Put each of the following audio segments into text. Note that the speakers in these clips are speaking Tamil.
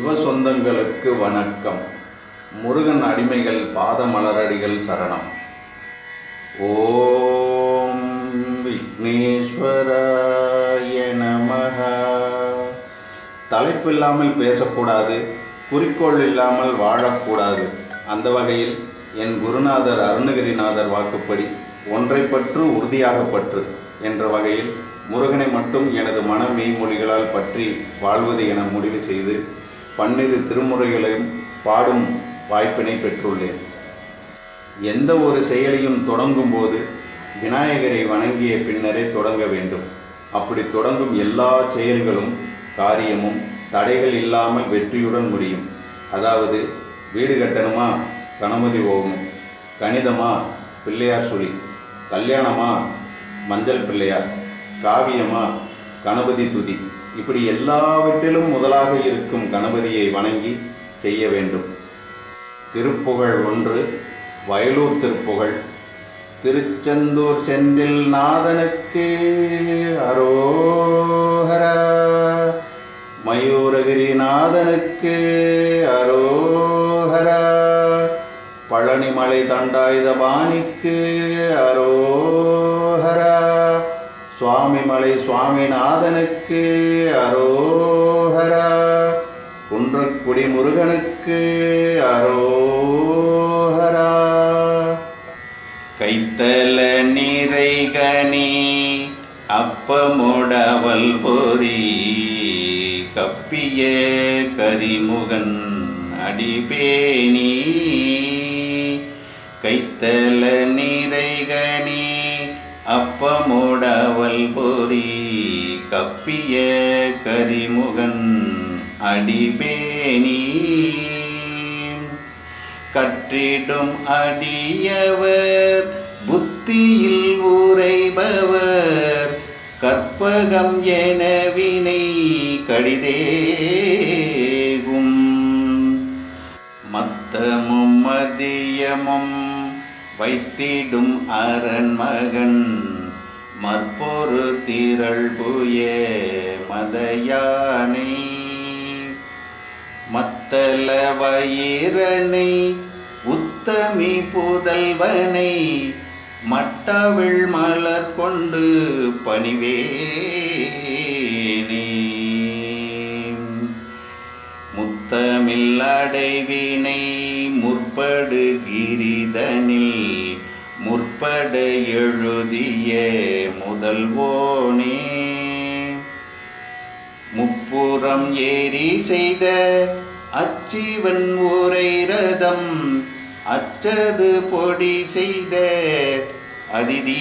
சிவ சொந்தங்களுக்கு வணக்கம். முருகன் அடிமைகள் பாதமலரடிகள் சரணம். ஓம் விக்னேஸ்வராய நமஹ. தலைப்பில்லாமல் பேசக்கூடாது குறிக்கோள் இல்லாமல் வாழக்கூடாது. அந்த வகையில் என் குருநாதர் அருணகிரிநாதர் வாக்குப்படி ஒன்றை பற்று உறுதியாக பற்று என்ற வகையில் முருகனை மட்டும் எனது மன மெய்மொழிகளால் பற்றி வாழ்வது என முடிவு செய்து பன்னிரு திருமுறைகளையும் பாடும் வாய்ப்பினை பெற்றுள்ளேன். எந்த ஒரு செயலையும் தொடங்கும் போது விநாயகரை வணங்கிய பின்னரே தொடங்க வேண்டும். அப்படி தொடங்கும் எல்லா செயல்களும் காரியமும் தடைகள் இல்லாமல் வெற்றியுடன் முடியும். அதாவது வீடு கட்டணுமா? கணபதி ஓகும் கணிதமா? பிள்ளையார் சுழி. கல்யாணமா? மஞ்சள் பிள்ளையார். காவியமா? கணபதி துதி. இப்படி எல்லாவற்றிலும் முதலாக இருக்கும் கணபதியை வணங்கி செய்ய வேண்டும். திருப்புகழ் ஒன்று வயலூர் திருப்புகழ். திருச்செந்தூர் செந்தில் நாதனுக்கு அரோஹரா. மயூரகிரி நாதனுக்கு அரோஹரா. பழனிமலை தண்டாயுத பாணிக்கு அரோ சுவாமிமலை சுவாமிநாதனுக்கு அரோஹரா. குன்றக்குடி முருகனுக்கு அரோஹரா. கைத்தல நிறைகனி அப்பமுடவல் பொறி கப்பிய கரிமுகன் அடிபேணி. கப்பமுடவல் பொறி கப்பிய கரிமுகன் அடிபேணி. கற்றிடும் அடியவர் புத்தியில் உரைபவர் கற்பகம் என வினை கடிதேகும். மத்தமும் மதியமும் வைத்திடும் அரண்மகன் மற்பொரு திரள் புய மதயானை. மத்தல வயிரனை உத்தமி புதல்வனை மட்டவிழ் மலர் கொண்டு பணிவேனே. முத்தமில் அடைவினை முற்படு கிரிதனில் முற்பட எழுதிய முதல்வோனே முப்புறம் ஏறி செய்த அச்சிவன் ஊரை ரதம் அச்சது பொடி செய்த அதிதீரா.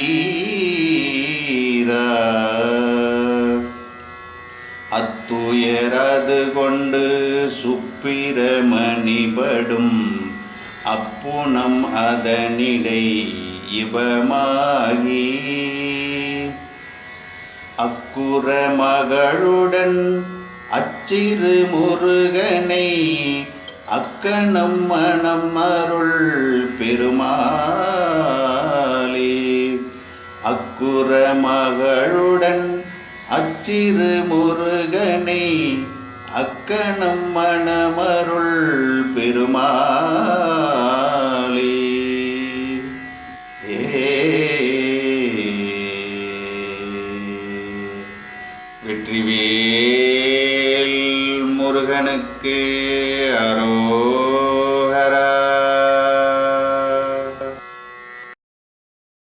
அத்துயரது கொண்டு சுப்பிரமணிபடும் அப்புணம் அதனிடை இவமாகி அக்குற மகளுடன் அச்சிறு முருகனை அக்கணம் மணம் அருள் பெருமாளே. அக்குற மகளுடன் அச்சிறு முருகனை அக்கணம் மணமருள் பெருமாளே. ਕੇ ਅਰੋ